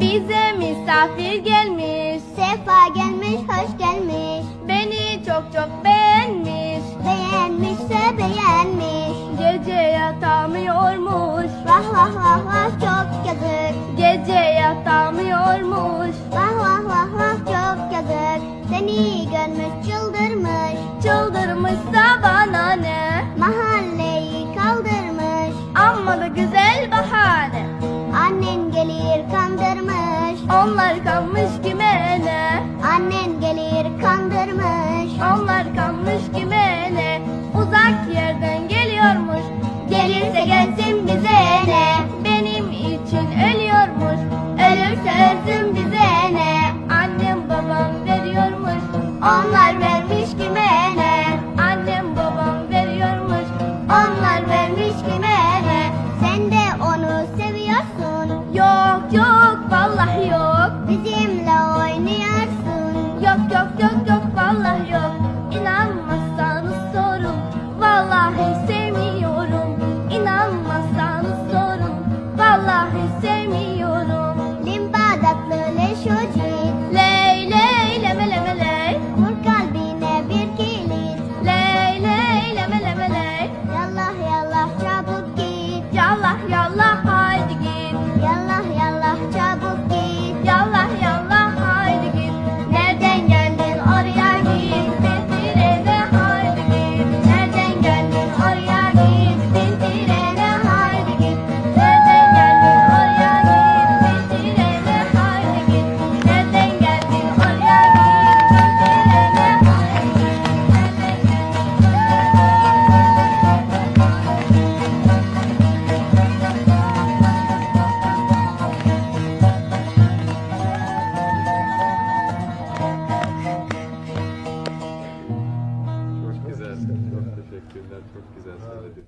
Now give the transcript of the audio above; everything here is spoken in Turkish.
Bize misafir gelmiş Sefa gelmiş, hoş gelmiş. Beni çok çok beğenmiş Beğenmişse beğenmiş. Gece yatamıyormuş Vah vah vah vah çok yazık. Gece yatamıyormuş Vah vah vah vah çok yazık. Seni görmüş çıldırmış. Çıldırmışsa bana ne Mahalleyi ölüyormuş Ölürse ölsün bize ne Annem babam veriyormuş. Onlar vermiş kime ne Annem babam veriyormuş. Onlar vermiş kime ne Sen de onu Vallahi sevmiyorum Limbadaklı leşoci. Ley ley leme leme ley Vur kalbine bir kilit. Ley ley leme leme ley Yallah yallah çabuk git. Yallah teşekkürler. Çok güzel söyledin.